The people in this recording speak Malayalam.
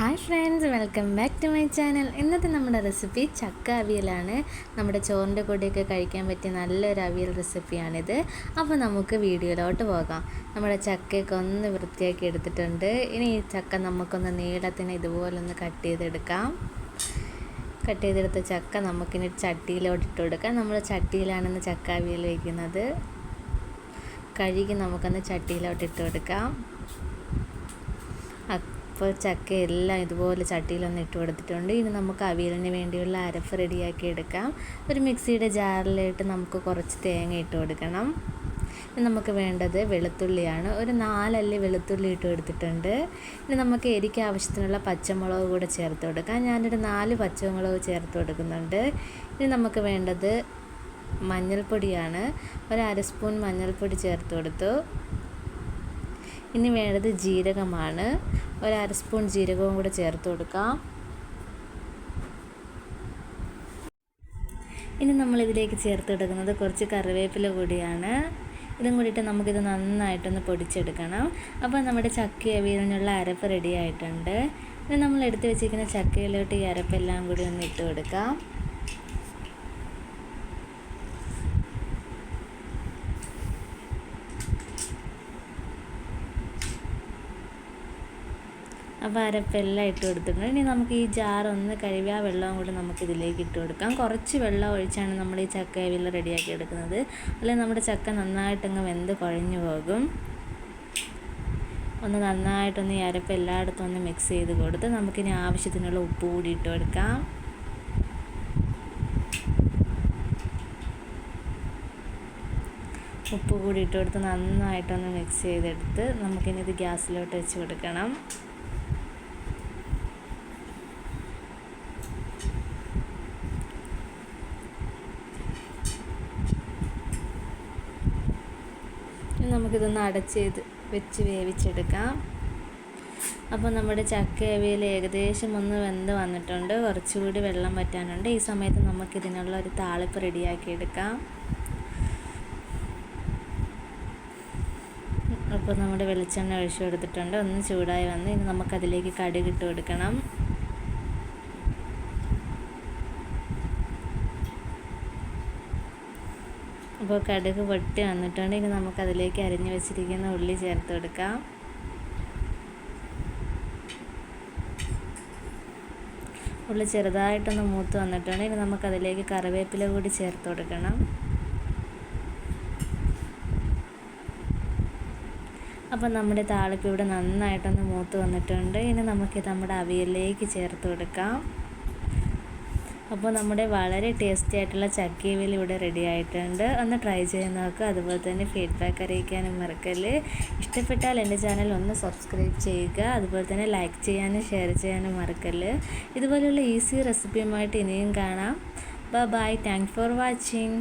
Hi friends welcome back to my channel ഇന്നത്തെ നമ്മുടെ റെസിപ്പി ചക്ക അവിയലാണ്. നമ്മുടെ ചോറിന്റെ കൂടെയൊക്കെ കഴിക്കാൻ പറ്റിയ നല്ലൊരു അവിയൽ റെസിപ്പിയാണിത് അപ്പോൾ നമുക്ക് വീഡിയോയിലോട്ട് പോകാം. നമ്മുടെ ചക്കയൊക്കെ ഒന്ന് വൃത്തിയാക്കി എടുത്തിട്ടുണ്ട്. ഇനി ഈ ചക്ക നമുക്കൊന്ന് നീളത്തിന് ഇതുപോലൊന്ന് കട്ട് ചെയ്തെടുക്കാം. കട്ട് ചെയ്തെടുത്ത ചക്ക നമുക്കിനി ചട്ടിയിലോട്ട് ഇട്ട് കൊടുക്കാം. നമ്മൾ ചട്ടിയിലാണെന്ന് ചക്ക അവിയൽ വയ്ക്കുന്നത് കഴുകി നമുക്കൊന്ന് ചട്ടിയിലോട്ട് ഇട്ട് കൊടുക്കാം. അപ്പോൾ ചക്ക എല്ലാം ഇതുപോലെ ചട്ടിയിലൊന്ന് ഇട്ട് കൊടുത്തിട്ടുണ്ട്. ഇനി നമുക്ക് അവിയലിന് വേണ്ടിയുള്ള അരഫ് റെഡിയാക്കി എടുക്കാം. ഒരു മിക്സിയുടെ ജാറിലിട്ട് നമുക്ക് കുറച്ച് തേങ്ങ ഇട്ട് കൊടുക്കണം. നമുക്ക് വേണ്ടത് വെളുത്തുള്ളിയാണ്. ഒരു നാലല്ലി വെളുത്തുള്ളി ഇട്ട് കൊടുത്തിട്ടുണ്ട്. ഇനി നമുക്ക് എരിക്ക് ആവശ്യത്തിനുള്ള പച്ചമുളക് കൂടെ ചേർത്ത് കൊടുക്കാം. ഞാനൊരു നാല് പച്ചമുളക് ചേർത്ത് കൊടുക്കുന്നുണ്ട്. ഇനി നമുക്ക് വേണ്ടത് മഞ്ഞൾപ്പൊടിയാണ്. ഒരു അര സ്പൂൺ മഞ്ഞൾപ്പൊടി ചേർത്ത് കൊടുത്തു. ഇനി വേണ്ടത് ജീരകമാണ്. ഒരു അര സ്പൂൺ ജീരകവും കൂടെ ചേർത്ത് കൊടുക്കാം. ഇനി നമ്മളിതിലേക്ക് ചേർത്ത് കൊടുക്കുന്നത് കുറച്ച് കറിവേപ്പില കൂടിയാണ് ഇതും കൂടിയിട്ട് നമുക്കിത് നന്നായിട്ടൊന്ന് പൊടിച്ചെടുക്കണം. അപ്പോൾ നമ്മുടെ ചക്ക അവിയലിനുള്ള അരപ്പ് റെഡി ആയിട്ടുണ്ട്. ഇനി നമ്മൾ എടുത്ത് വെച്ചിരിക്കുന്ന ചക്കയിലോട്ട് ഈ അരപ്പെല്ലാം കൂടി ഒന്ന് ഇട്ട് കൊടുക്കാം. അപ്പോൾ അരപ്പെല്ലാം ഇട്ട് കൊടുത്തിട്ടുണ്ട്. ഇനി നമുക്ക് ഈ ജാർ ഒന്ന് കഴുകി ആ വെള്ളവും കൂടി നമുക്ക് ഇതിലേക്ക് ഇട്ട് കൊടുക്കാം. കുറച്ച് വെള്ളം ഒഴിച്ചാണ് നമ്മൾ ഈ ചക്ക അവിയൽ റെഡിയാക്കി എടുക്കുന്നത്. അല്ലെങ്കിൽ നമ്മുടെ ചക്ക നന്നായിട്ടങ്ങ് വെന്ത് കുഴഞ്ഞു പോകും. ഒന്ന് നന്നായിട്ടൊന്ന് ഈ അരപ്പ് എല്ലായിടത്തും ഒന്ന് മിക്സ് ചെയ്ത് കൊടുത്ത് നമുക്കിനി ആവശ്യത്തിനുള്ള ഉപ്പ് കൂടി ഇട്ട് കൊടുക്കാം. ഉപ്പ് കൂടി ഇട്ട് കൊടുത്ത് നന്നായിട്ടൊന്ന് മിക്സ് ചെയ്തെടുത്ത് നമുക്കിനി ഇത് ഗ്യാസിലോട്ട് വെച്ച് കൊടുക്കണം. നമുക്കിതൊന്ന് അടച്ച് വെച്ച് വേവിച്ചെടുക്കാം. അപ്പോൾ നമ്മുടെ ചക്ക അവിയൽ ഏകദേശം ഒന്ന് വെന്ത് വന്നിട്ടുണ്ട്. കുറച്ചുകൂടി വെള്ളം പറ്റാനുണ്ട് ഈ സമയത്ത് നമുക്കിതിനുള്ള ഒരു താളിപ്പ് റെഡിയാക്കി എടുക്കാം അപ്പോൾ നമ്മുടെ വെളിച്ചെണ്ണ ഒഴിച്ചു കൊടുത്തിട്ടുണ്ട്. ഒന്ന് ചൂടായി വന്ന് ഇനി നമുക്കതിലേക്ക് കടുക് ഇട്ട് കൊടുക്കണം. അപ്പോൾ കടുക് പൊട്ടി വന്നിട്ടുണ്ട്. ഇനി നമുക്കതിലേക്ക് അരിഞ്ഞു വെച്ചിരിക്കുന്ന ഉള്ളി ചേർത്ത് കൊടുക്കാം. ഉള്ളി ചെറുതായിട്ടൊന്ന് മൂത്ത് വന്നിട്ടുണ്ട്. ഇനി നമുക്കതിലേക്ക് കറിവേപ്പില കൂടി ചേർത്ത് കൊടുക്കണം. അപ്പം നമ്മുടെ താളിപ്പ് ഇവിടെ നന്നായിട്ടൊന്ന് മൂത്ത് വന്നിട്ടുണ്ട്. ഇനി നമുക്ക് നമ്മുടെ അവിയലിലേക്ക് ചേർത്ത് കൊടുക്കാം. അപ്പോൾ നമ്മുടെ വളരെ ടേസ്റ്റി ആയിട്ടുള്ള ചക്കീവിൽ ഇവിടെ റെഡി ആയിട്ടുണ്ട്. ഒന്ന് ട്രൈ ചെയ്യാൻ നോക്കുക അതുപോലെ തന്നെ ഫീഡ്ബാക്ക് അറിയിക്കാനും മറക്കല്ല്. ഇഷ്ടപ്പെട്ടാൽ എന്റെ ചാനൽ ഒന്ന് സബ്സ്ക്രൈബ് ചെയ്യുക. അതുപോലെ തന്നെ ലൈക്ക് ചെയ്യാനും ഷെയർ ചെയ്യാനും മറക്കല്ല്. ഇതുപോലെയുള്ള ഈസി റെസിപ്പിയുമായിട്ട് ഇനിയും കാണാം. Bye thank for watching